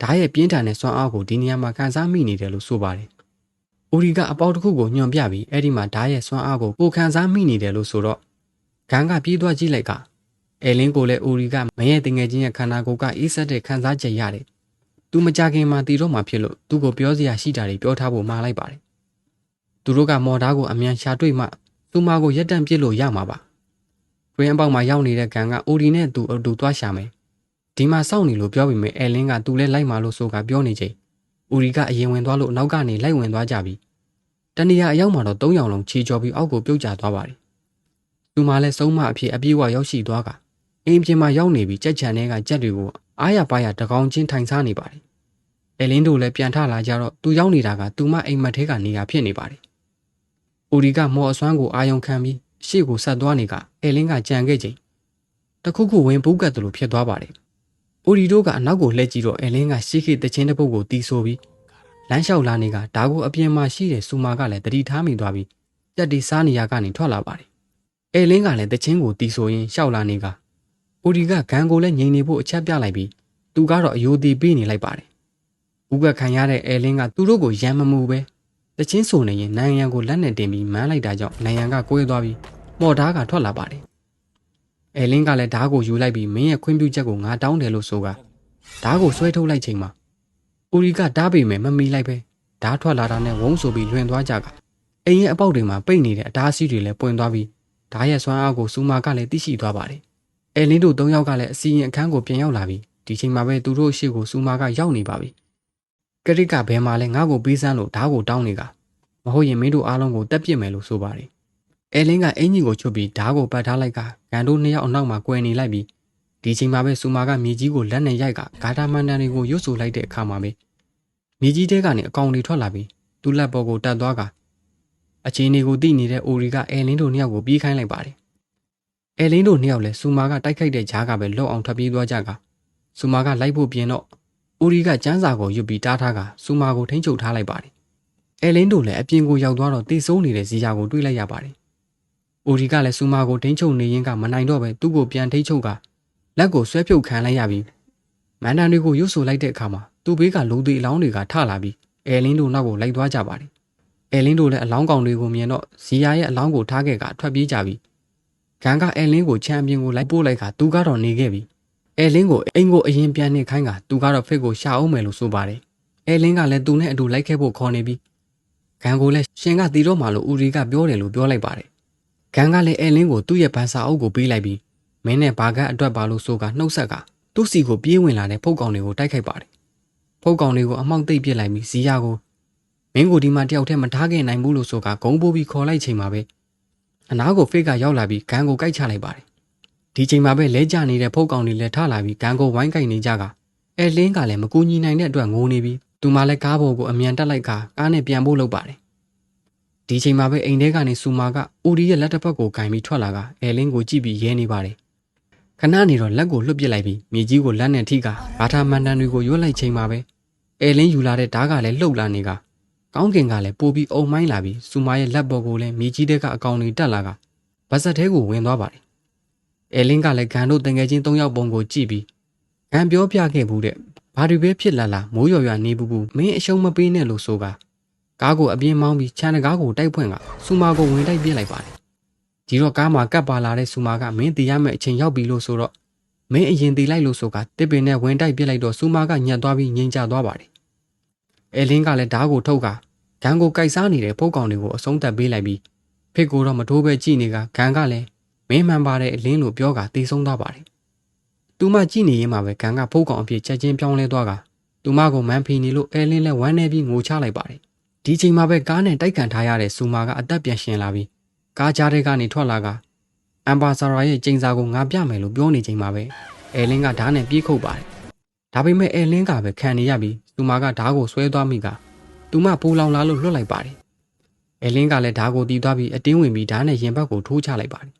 ဓာတ်ရဲ့ပြင်းထန်တဲ့စွမ်းအားကိုဒီနေရာမှာကန်စားမိနေတယ်လို့ဆိုပါတယ်ဦးရီကအပေါက်တစ်ခုကိုညွန်ပြပြီးအဲ့ဒီမှာဓာတ်ရဲ့စွမ်းအားကိုကိုခံစားမိနေတယ်လို့ဆိုတော့ ဂန်ကပြေးသွားကြည့်လိုက်ကအဲလင်းကိုလည်းဦးရီကမရဲ့တငယ်ချင်းရဲ့ခန္ဓာကိုယ်ကအေးဆက်တဲ့ခံစားချက်ရတယ်သူမကြခင်မှာတည်တော့မှဖြစ်လို့သူ့ကိုပြောစရာရှိတာတွေပြောထားဖို့မှားလိုက်ပါတယ်။သူတို့ကမော်ဒါကိုအမြန်ရှာတွေ့မှသူမကိုရက်တန့်ပစ်လို့ရမှာပါ။တွင်အပေါက်မှာရောက်နေတဲ့ကန်ကအိုဒီနဲ့သူအတူသွားရှာမယ်။ဒီမှာစောင့်နေလို့ပြောပြီးမြဲအဲလင်းကသူလည်းလိုက်မှာလို့ဆိုကပြောနေချိန်ဦးရီကအရင်ဝင်သွားလို့နောက်ကနေလိုက်ဝင်သွားကြပြီ။တနေရာအရောက်မှာတော့၃ယောက်လုံးခြေချော်ပြီးအောက်ကိုပြုတ်ကျသွားပါတယ်။ သူမလည်းဆုံးမအဖြစ်အပြေးဝရောက်ရှိသွားကအိမ်ပြင်မှာရောက်နေပြီးကြက်ချန်ထဲကကြက်တွေကိုအားရပါရတကောင်ချင်းထိုင်စားနေပါတယ်။အဲလင်းတို့လည်းပြန်ထလာကြတော့သူရောက်နေတာကသူမအိမ်မက်ထဲကနေရာဖြစ်နေပါတယ်။အိုဒီကမော်အစွမ်းကိုအာယုံခံပြီးရှေ့ကိုဆက်သွားနေကအဲလင်းကကြံခဲ့ချိန်တခုခုဝင်ပူးကတ်တယ်လို့ဖြစ်သွားပါတယ်။အိုဒီတို့ကအနောက်ကိုလှည့်ကြည့်တော့အဲလင်းကရှေ့ခေတချင်းတစ်ပုတ်ကိုတီးဆိုပြီးလမ်းလျှောက်လာနေကဒါကိုအပြင်မှာရှိတဲ့စူမာကလည်းတတိထားမိသွားပြီးကြက်တီစားနေရကနေထွက်လာပါတယ်။ အဲလင်းကလည်းတချင်းကိုတီးဆိုရင်းလျှောက်လာနေကအိုဒီကဂန်ကိုလည်းငြိမ်နေဖို့အချက်ပြလိုက်ပြီးသူကတော့အယိုသေးပေးနေလိုက်ပါတယ်။ဥကခံရတဲ့အဲလင်းကသူတို့ကိုရမ်းမမှုပဲတချင်းဆိုနေရင်နိုင်ရန်ကိုလက်နဲ့တင်ပြီးမန်းလိုက်တာကြောင့်နိုင်ရန်ကကိုယ်သွားပြီးမော်ဓားကထွက်လာပါတယ်။အဲလင်းကလည်းဓားကိုယူလိုက်ပြီးမင်းရဲ့ခွင့်ပြုချက်ကိုငါတောင်းတယ်လို့ဆိုကဓားကိုဆွဲထုတ်လိုက်ချိန်မှာဦးရီကဓားပေမဲ့မမီလိုက်ပဲဓားထွက်လာတာနဲ့ဝုန်းဆိုပြီးလွင်သွားကြကအိမ်ရဲ့အပေါက်တွေမှာပိတ်နေတဲ့အဓားစီးတွေလည်းပွင့်သွားပြီး ဓားရဲ့ဆွမ်းအားကိုစူမာကလည်းသိရှိသွားပါတယ်။အဲလင်းတို့၃ယောက်ကလည်းအစီရင်အခန်းကိုပြန်ရောက်လာပြီးဒီချိန်မှာပဲသူတို့ရှေ့ကိုစူမာကရောက်နေပါပြီကရစ်ကဘယ်မှာလဲငါ့ကိုပေးစမ်းလို့ဓားကိုတောင်းနေကမဟုတ်ရင်မင်းတို့အားလုံးကိုတက်ပစ်မယ်လို့ဆိုပါတယ်အဲလင်းကအင်ကြီးကိုချွတ်ပြီးဓားကိုပတ်ထားလိုက်ကကန်တို့နှစ်ယောက်အနောက်မှာကွယ်နေလိုက်ပြီးဒီချိန်မှာပဲစူမာကမြေကြီးကိုလက်နဲ့ရိုက်ကဂါတာမန်တန်တွေကိုရွတ်ဆိုလိုက်တဲ့အခါမှာပဲမြေကြီးတဲကနေအကောင်တွေထွက်လာပြီးသူ့လက်ပေါ်ကိုတက်သွားက အချင်းတွေကိုတိနေတဲ့အိုရီကအဲလင်းတို့နှစ်ယောက်ကိုပြေးခိုင်းလိုက်ပါတယ်အဲလင်းတို့နှစ်ယောက်လည်းစူမာကတိုက်ခိုက်တဲ့ဂျားကပဲလော့အောင်ထွက်ပြေးသွားကြကစူမာကလိုက်ဖို့ပြင်တော့အိုရီကကျန်းစာကိုရွတ်ပြီးတားထားကစူမာကိုထိန်းချုပ်ထားလိုက်ပါတယ်အဲလင်းတို့လည်းအပြင်ကိုရောက်သွားတော့တိဆုံးနေတဲ့ဇီယာကိုတွေ့လိုက်ရပါတယ်အိုရီကလည်းစူမာကိုထိန်းချုပ်နေရင်ကမနိုင်တော့ပဲသူ့ကိုပြန်ထိန်းချုပ်ကလက်ကိုဆွဲဖြုတ်ခံလိုက်ရပြီးမန်တန်တွေကိုရွတ်ဆိုလိုက်တဲ့အခါမှာသူ့ဘေးကလူသေးအလောင်းတွေကထလာပြီးအဲလင်းတို့နောက်ကိုလိုက်သွားကြပါတယ် အဲလင်းတို့လည်းအလောင်းကောင်တွေကိုမြင်တော့ဇီယာရဲ့အလောင်းကိုထားခဲ့ကထွက်ပြေးကြပြီးဂန်ကအဲလင်းကိုချမ်းအပြင်ကိုလိုက်ပို့လိုက်ခါသူကတော့နေခဲ့ပြီအဲလင်းကိုအိမ်ကိုအရင်ပြန်နေခိုင်းကသူကတော့ဖစ်ကိုရှာအောင်မယ်လို့ဆိုပါတယ်အဲလင်းကလည်းသူနဲ့အတူလိုက်ခဲ့ဖို့ခေါ်နေပြီးဂန်ကိုလည်းရှင်ကတီတော့မှလို့ဦးရီကပြောတယ်လို့ပြောလိုက်ပါတယ်ဂန်ကလည်းအဲလင်းကိုသူ့ရဲ့ဗန်စာအုပ်ကိုပေးလိုက်ပြီးမင်းနဲ့ဘာကအတွက်ပါလို့ဆိုကနှုတ်ဆက်ကသူ့စီကိုပြေးဝင်လာတဲ့ဖုတ်ကောင်တွေကိုတိုက်ခိုက်ပါတယ်ဖုတ်ကောင်တွေကိုအမောက်သိပ်ပစ်လိုက်ပြီးဇီယာကို မင်းကိုဒီမှာတယောက်တည်းမထားခဲ့နိုင်ဘူးလို့ဆိုကဂုံပိုးပြီးခေါ်လိုက်ချိန်မှာပဲအနားကိုဖိတ်ကရောက်လာပြီးဂန်ကိုကိုက်ချလိုက်ပါတယ်ဒီချိန်မှာပဲလဲကျနေတဲ့ဖုတ်ကောင်တွေလည်းထလာပြီးဂန်ကိုဝိုင်းကိုက်နေကြကအဲလင်းကလည်းမကူညီနိုင်တဲ့အတွက်ငိုနေပြီးသူမလည်းကားပေါ်ကိုအမြန်တက်လိုက်ကကားနဲ့ပြန်ဖို့လုပ်ပါတယ်ဒီချိန်မှာပဲအိမ်ထဲကနေစူမာကဦးရီရဲ့လက်တစ်ဖက်ကိုကင်ပြီးထွက်လာကအဲလင်းကိုကြည့်ပြီးရဲနေပါတယ်ခဏနေတော့လက်ကိုလွတ်ပစ်လိုက်ပြီးမြေကြီးကိုလက်နဲ့ထိကဘာသာမန်တန်တွေကိုရွတ်လိုက်ချိန်မှာပဲအဲလင်းယူလာတဲ့ဓားကလည်းလှုပ်လာနေက ကောင်းကင်ကလည်းပိုပြီးအုံမိုင်းလာပြီးစူမာရဲ့လက်ပေါ်ကိုလည်းမြေကြီးတဲကအကောင်တွေတက်လာကဗတ်ဆက်ထဲကိုဝင်သွားပါတယ်အဲလင်းကလည်းဂန်တို့တငယ်ချင်း၃ယောက်ပုံကိုကြည့်ပြီးဂန်ပြောပြခဲ့ဘူးတဲ့ဘာတွေပဲဖြစ်လာလာမိုးရွာရွာနေဘူးဘူးမင်းအရှုံးမပေးနဲ့လို့ဆိုကကားကိုအပြင်းမောင်းပြီးခြံတကားကိုတိုက်ဖွင့်ကစူမာကိုဝင်တိုက်ပြစ်လိုက်ပါတယ်ဒီတော့ကားမှာကပ်ပါလာတဲ့စူမာကမင်းတည်ရမယ့်အချိန်ရောက်ပြီလို့ဆိုတော့မင်းအရင်တည်လိုက်လို့ဆိုကတစ်ပင်နဲ့ဝင်တိုက်ပြစ်လိုက်တော့စူမာကညှက်သွားပြီးငိမ့်ချသွားပါတယ် အဲလင်းကလည်းဓားကိုထုတ်ကဂန်ကိုကြိုက်စားနေတဲ့ပုတ်ကောင်တွေကိုအဆုံးသက်ပေးလိုက်ပြီးဖစ်ကိုတော့မထိုးပဲကြည့်နေကဂန်ကလည်းမင်းမှန်ပါတဲ့အလင်းလို့ပြောကတေးဆုံးသွားပါတယ်။သူမကြည့်နေရင်မှပဲဂန်ကဖုတ်ကောင်အဖြစ်ချက်ချင်းပြောင်းလဲသွားကသူမကိုမန်ဖီနေလို့အဲလင်းလဲဝမ်းနေပြီးငိုချလိုက်ပါတယ်။ဒီချိန်မှာပဲကားနဲ့တိုက်ခံထားရတဲ့စူမာကအသက်ပြန်ရှင်လာပြီးကားကြားထဲကနေထွက်လာကအမ်ဘာဆာရာရဲ့ကျိန်စာကိုငါပြမယ်လို့ပြောနေချိန်မှာပဲအဲလင်းကဓာတ်နဲ့ပြေးခုတ်ပါတယ်။ ဒါပေမဲ့အဲလင်းကပဲခံနေရပြီးသူမကဓာတ်ကိုဆွဲသွားမိကသူမပူလောင်လာလို့လွတ်လိုက်ပါတယ်။အဲလင်းကလည်းဓာတ်ကိုတီးသွားပြီးအတင်းဝင်ပြီးဓာတ်နဲ့ရင်ဘတ်ကိုထိုးချလိုက်ပါတယ်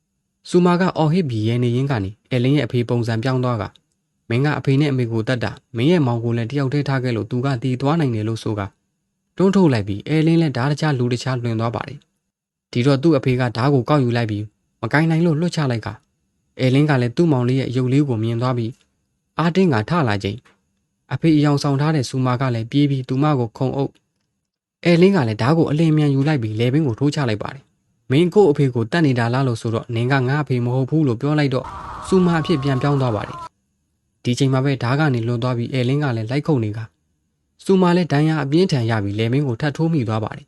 ။စူမာကအော်ဟစ်ပြီးရဲနေရင်းကနေအဲလင်းရဲ့အဖေပုံစံပြောင်းသွားကမင်းကအဖေနဲ့အမေကိုတတ်တာမင်းရဲ့မောင်ကိုလည်းတယောက်တည်းထားခဲ့လို့သူကတီးသွားနိုင်တယ်လို့ဆိုကတွန်းထုတ်လိုက်ပြီးအဲလင်းလည်းဓာတ်တခြားလူတခြားလွင်သွားပါတယ်။ဒီတော့သူ့အဖေကဓာတ်ကိုကောက်ယူလိုက်ပြီးမကိုင်းနိုင်လို့လွှတ်ချလိုက်ကအဲလင်းကလည်းသူ့မောင်လေးရဲ့အယုတ်လေးကိုမြင်သွားပြီး အာတင်းကထလာချိန်အဖေအယောင်ဆောင်ထားတဲ့စူမာကလည်းပြေးပြီးသူမကိုခုံအုပ်အဲလင်းကလည်းဓာတ်ကိုအလင်းမြန်ယူလိုက်ပြီးလေပင်ကိုထိုးချလိုက်ပါတယ်မင်းကို့အဖေကိုတတ်နေတာလားလို့ဆိုတော့နင်ကငါအဖေမဟုတ်ဘူးလို့ပြောလိုက်တော့စူမာအဖြစ်ပြန်ပြောင်းသွားပါတယ်ဒီချိန်မှာပဲဓာတ်ကနေလွန်သွားပြီးအဲလင်းကလည်းလိုက်ခုန်နေကစူမာလည်းဒဏ်ရာအပြင်းထန်ရပြီးလေပင်ကိုထပ်ထိုးမိသွားပါတယ်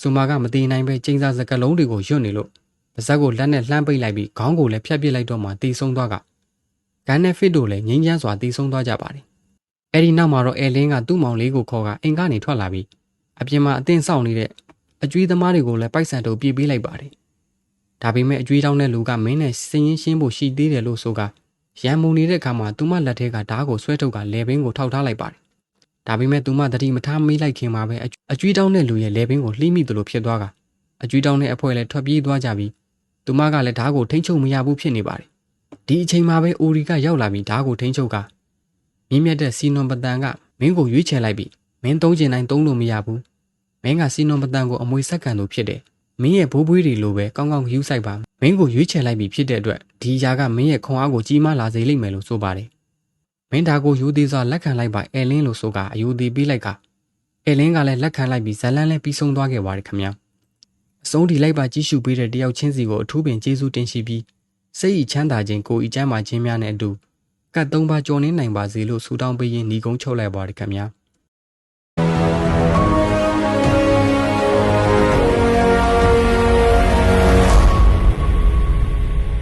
စူမာကမတည်နိုင်ပဲကျင်းစာစကလုံးတွေကိုယွတ်နေလို့ပါဇက်ကိုလက်နဲ့လှမ်းပိတ်လိုက်ပြီးခေါင်းကိုလည်းဖြတ်ပစ်လိုက်တော့မှတီးဆုံးသွားက ဂန်နဲ့ဖစ်တို့လည်းငိမ့်ချမ်းစွာတီးဆုံးသွားကြပါတယ်အဲ့ဒီနောက်မှာတော့အဲလင်းကသူ့မောင်လေးကိုခေါ်ကအိမ်ကနေထွက်လာပြီးအပြင်မှာအသင့်ဆောင်နေတဲ့အကျွေးသမားတွေကိုလည်းပိုက်ဆံတုပ်ပြေးပေးလိုက်ပါတယ်။ဒါပေမဲ့အကျွေးတောင်းတဲ့လူကမင်းနဲ့စင်ရင်ရှင်းဖို့ရှိသေးတယ်လို့ဆိုကရံမုံနေတဲ့အခါမှာသူမလက်ထဲကဓားကိုဆွဲထုတ်ကလေဘင်းကိုထောက်ထားလိုက်ပါတယ်။ဒါပေမဲ့သူမတတိမထားမေးလိုက်ခင်မှာပဲအကျွေးတောင်းတဲ့လူရဲ့လေဘင်းကိုလှိမိသလိုဖြစ်သွားကအကျွေးတောင်းတဲ့အဖွဲလည်းထွက်ပြေးသွားကြပြီးသူမကလည်းဓားကိုထိမ့်ချုပ်မရဘူးဖြစ်နေပါတယ်။ ဒီအချိန်မှာပဲအိုရီကရောက်လာပြီးဓားကိုထိမ့်ချုပ်ကမြင့်မြတ်တဲ့စီနွန်ပတန်ကမင်းကိုရွေးချယ်လိုက်ပြီးမင်းသုံးကျင်တိုင်းသုံးလို့မရဘူးမင်းကစီနွန်ပတန်ကိုအမွေဆက်ကန်လို့ဖြစ်တယ်မင်းရဲ့ဘိုးဘွေးတွေလိုပဲကောင်းကောင်းယူဆိုင်ပါမင်းကိုရွေးချယ်လိုက်ပြီးဖြစ်တဲ့အတွက်ဒီຢာကမင်းရဲ့ခွန်အားကိုကြီးမားလာစေလိမ့်မယ်လို့ဆိုပါတယ်မင်းဒါကိုယူသေးစွာလက်ခံလိုက်ပါအဲလင်းလို့ဆိုကအယူသေးပေးလိုက်ကအဲလင်းကလည်းလက်ခံလိုက်ပြီးဇလန်းလည်းပြီးဆုံးသွားခဲ့ပါတယ်ခင်ဗျာအဆုံးဒီလိုက်ပါကြီးရှုပေးတဲ့တယောက်ချင်းစီကိုအထူးပင်ကျေးဇူးတင်ရှိပြီး စိတ်ဤချမ်းသာခြင်းကိုယ်ဤချမ်းသာခြင်းများနဲ့အတူကတ်သုံးပါကြော်နေနိုင်ပါစေလို့ဆုတောင်းပေးရင်းညီကုန်းချုပ်လိုက်ပါရခင်ဗျာ။